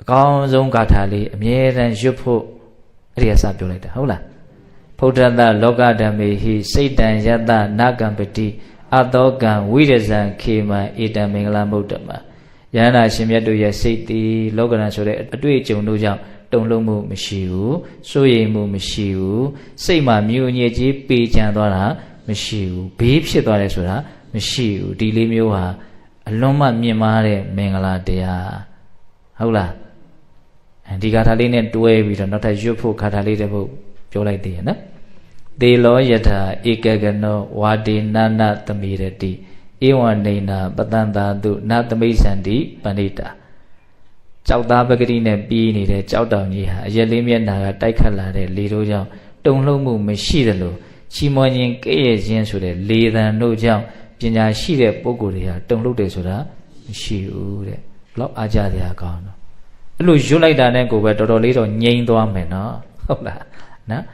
အကောင်းဆုံးဂါထာလေးအမြဲတမ်းရွတ်ဖို့အဲ့ဒီအစပြောလိုက်တာဟုတ်လားဖုဒ္ဓတလောကဓမ္မေဟိစိတ်တံယတ္တနာကံပတိအတောကံဝိရဇံခေမံဧတံမင်္ဂလမုဒ္ဓမယန္တာရှင်မြတ်တို့ရဲ့စိတ်တည်လောကရန်ဆိုတဲ့အတွေ့အကြုံတို့ကြောင့်တုံ့လုံးမှုမရှိဘူးစိုးရိမ်မှုမရှိဘူးစိတ်မှာမြူညစ်ကြီးပေချံသွားတာမရှိဘူးဘေးဖြစ်သွားတယ်ဆိုတာမရှိဘူးဒီလေးမျိုးဟာအလွန်မှမြင့်မားတဲ့မင်္ဂလာတရားဟုတ်လားအဲ ဒီဂါထာလေးနဲ့တွဲပြီးတော့နောက်ထပ်ရွတ်ဖို့ဂါထာလေးတစ်ပုဒ်ပြောလိုက်သေးရနော်သေလောယထာဧကကနောဝါဒေနနာသမိရတိဧဝနေနာပတန္တာတုနသမိစ္ဆန္တိပဏိတာကြောက်သားပဂတိနဲ့ပြီးနေတဲ့ကြောက်တောင်ကြီးဟာအရက်လေးမျက်နာကတိုက်ခတ်လာတဲ့လေတို့ကြောင့်တုန်လှုပ်မှုမရှိသလိုချီးမွမ်းခြင်းကဲ့ရဲ့ခြင်းဆိုတဲ့လေသံတို့ကြောင့်ပညာရှိတဲ့ပုဂ္ဂိုလ်တွေဟာတုန်လှုပ်တယ်ဆိုတာမရှိဘူးတဲ့ဘလောက်အားကြစရာကောင်းတော့ အဲ့လိုရွတ်လိုက်တာနဲ့ကိုပဲတော်တော်လေးတော့ငြိမ်သွားမယ်နော်ဟုတ်လားနော်